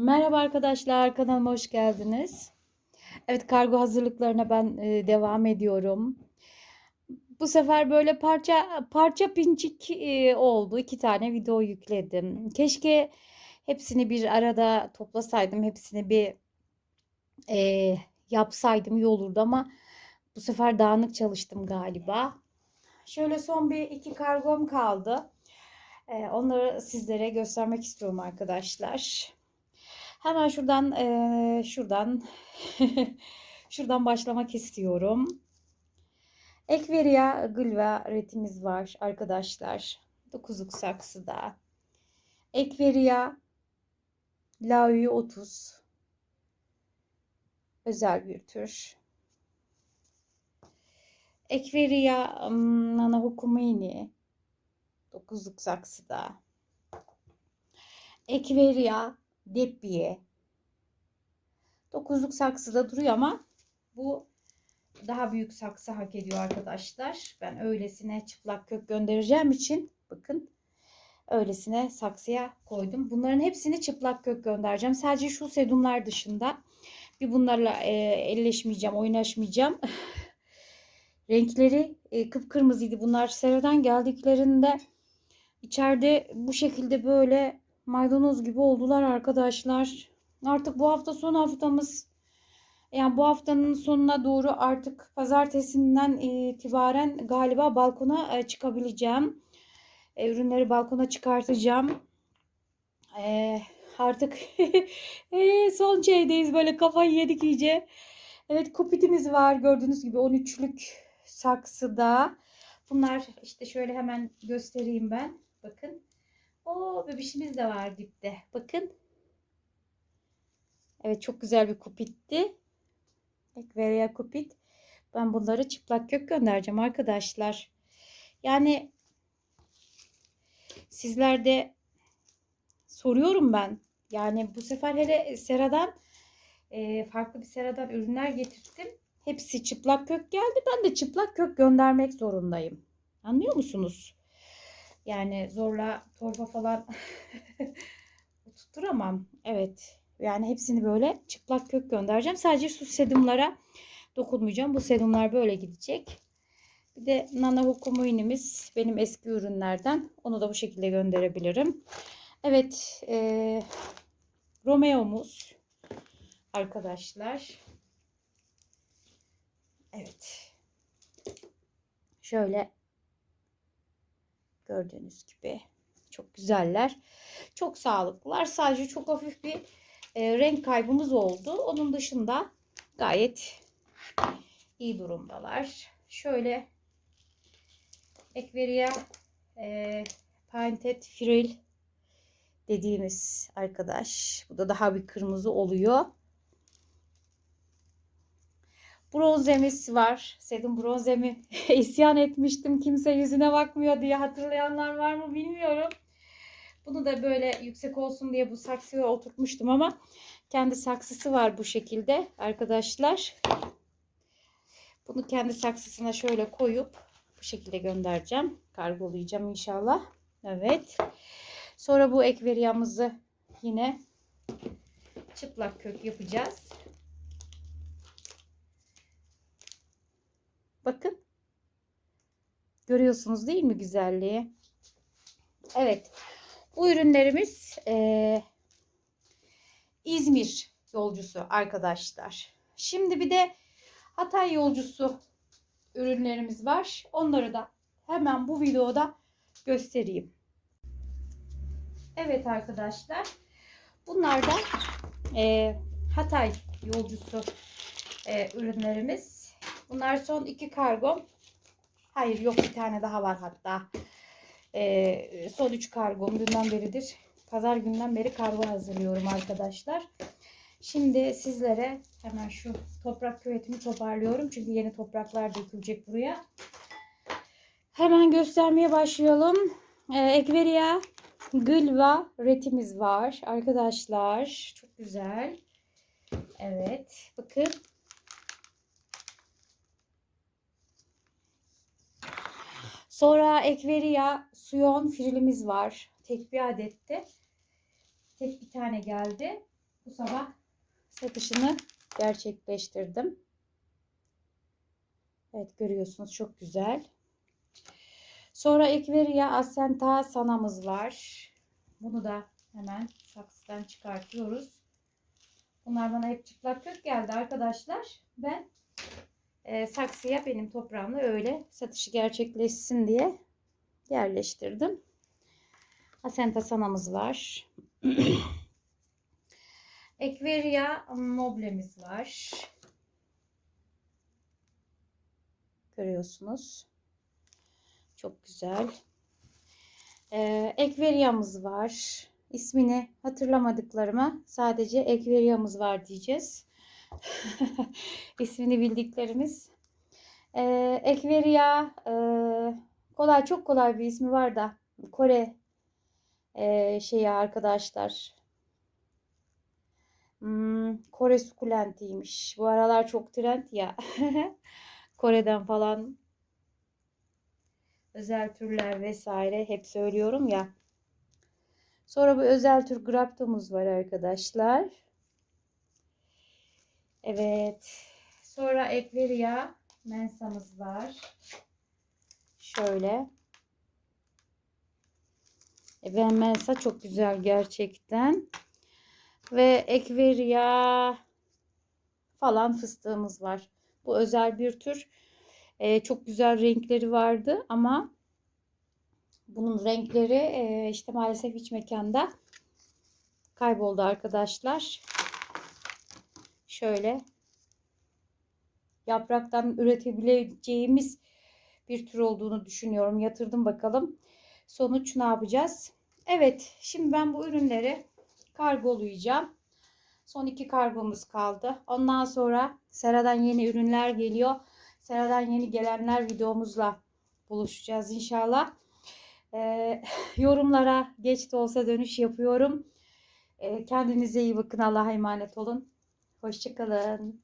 Merhaba arkadaşlar, kanalıma hoş geldiniz. Evet, kargo hazırlıklarına ben e, devam ediyorum. Bu sefer böyle parça parça pinçik e, oldu. İki tane video yükledim. Keşke hepsini bir arada toplasaydım, hepsini bir e, yapsaydım iyi olurdu ama bu sefer dağınık çalıştım galiba. Şöyle son bir iki kargom kaldı. E, onları sizlere göstermek istiyorum arkadaşlar. Hemen şuradan eee, şuradan şuradan başlamak istiyorum. Ekveria Gülva retimiz var arkadaşlar. Dokuzluk saksıda. Ekveria Laui 30 özel bir tür. Ekveria um, Nana Hukumini dokuzluk saksıda. Ekveria Deppiye. Dokuzluk saksıda duruyor ama bu daha büyük saksı hak ediyor arkadaşlar. Ben öylesine çıplak kök göndereceğim için bakın öylesine saksıya koydum. Bunların hepsini çıplak kök göndereceğim. Sadece şu sedumlar dışında bir bunlarla e, elleşmeyeceğim, oynaşmayacağım. Renkleri e, kıpkırmızıydı. Bunlar seradan geldiklerinde içeride bu şekilde böyle maydanoz gibi oldular arkadaşlar. Artık bu hafta son haftamız. Yani bu haftanın sonuna doğru artık pazartesinden itibaren galiba balkona e, çıkabileceğim. E, ürünleri balkona çıkartacağım. E, artık son şeydeyiz böyle kafayı yedik iyice. Evet kupitimiz var gördüğünüz gibi 13'lük saksıda. Bunlar işte şöyle hemen göstereyim ben. Bakın. O bebişimiz de var dipte. Bakın. Evet çok güzel bir kupitti. Ekveria kupit. Ben bunları çıplak kök göndereceğim arkadaşlar. Yani sizlerde soruyorum ben. Yani bu sefer hele seradan e, farklı bir seradan ürünler getirdim. Hepsi çıplak kök geldi. Ben de çıplak kök göndermek zorundayım. Anlıyor musunuz? Yani zorla torba falan tutturamam. Evet. Yani hepsini böyle çıplak kök göndereceğim. Sadece şu sedumlara dokunmayacağım. Bu sedumlar böyle gidecek. Bir de Nana Hukumuinimiz benim eski ürünlerden. Onu da bu şekilde gönderebilirim. Evet. E, Romeo'muz arkadaşlar. Evet. Şöyle gördüğünüz gibi çok güzeller. Çok sağlıklılar. Sadece çok hafif bir e, renk kaybımız oldu. Onun dışında gayet iyi durumdalar. Şöyle Ekveria e, Painted dediğimiz arkadaş. Bu da daha bir kırmızı oluyor. Bronzemiz var. Sedum bronzemi isyan etmiştim. Kimse yüzüne bakmıyor diye hatırlayanlar var mı bilmiyorum. Bunu da böyle yüksek olsun diye bu saksıya oturtmuştum ama kendi saksısı var bu şekilde arkadaşlar. Bunu kendi saksısına şöyle koyup bu şekilde göndereceğim. Kargolayacağım inşallah. Evet. Sonra bu ekveriyamızı yine çıplak kök yapacağız. Bakın. Görüyorsunuz değil mi güzelliği? Evet. Bu ürünlerimiz e, İzmir yolcusu arkadaşlar. Şimdi bir de Hatay yolcusu ürünlerimiz var. Onları da hemen bu videoda göstereyim. Evet arkadaşlar. Bunlar da e, Hatay yolcusu e, ürünlerimiz. Bunlar son iki kargom. Hayır yok bir tane daha var hatta. E, son üç kargom dünden beridir. Pazar günden beri kargo hazırlıyorum arkadaşlar. Şimdi sizlere hemen şu toprak küvetimi toparlıyorum. Çünkü yeni topraklar dökülecek buraya. Hemen göstermeye başlayalım. E, Ekveria Gülva retimiz var arkadaşlar. Çok güzel. Evet. Bakın. Sonra Ekveria Suyon frilimiz var. Tek bir adette. Tek bir tane geldi. bu sabah satışını gerçekleştirdim. Evet görüyorsunuz çok güzel. Sonra Ekveria Ascenta sanamız var. Bunu da hemen saksıdan çıkartıyoruz. Bunlar bana hep çıplak kök geldi arkadaşlar. Ben e, saksıya benim toprağımla öyle satışı gerçekleşsin diye yerleştirdim. Ascenta sanamız var. Ekveria moblemiz var. Görüyorsunuz. Çok güzel. Ee, ekveriyamız var. İsmini hatırlamadıklarıma sadece ekveriyamız var diyeceğiz. İsmini bildiklerimiz. Ee, ekveriya e, kolay çok kolay bir ismi var da Kore e, şeyi arkadaşlar. Hmm, Kore sukulentiymiş. Bu aralar çok trend ya. Kore'den falan özel türler vesaire hep söylüyorum ya. Sonra bu özel tür graptomuz var arkadaşlar. Evet. Sonra Ekveria mensamız var. Şöyle. E, Ve mensa çok güzel gerçekten. Ve Ekveria falan fıstığımız var. Bu özel bir tür. Ee, çok güzel renkleri vardı ama bunun renkleri e, işte maalesef iç mekanda kayboldu arkadaşlar. Şöyle yapraktan üretebileceğimiz bir tür olduğunu düşünüyorum. Yatırdım bakalım. Sonuç ne yapacağız? Evet, şimdi ben bu ürünleri kargolayacağım. Son iki kargomuz kaldı. Ondan sonra Sera'dan yeni ürünler geliyor. Sera'dan yeni gelenler videomuzla buluşacağız inşallah. Ee, yorumlara geç de olsa dönüş yapıyorum. Ee, kendinize iyi bakın. Allah'a emanet olun. Hoşçakalın.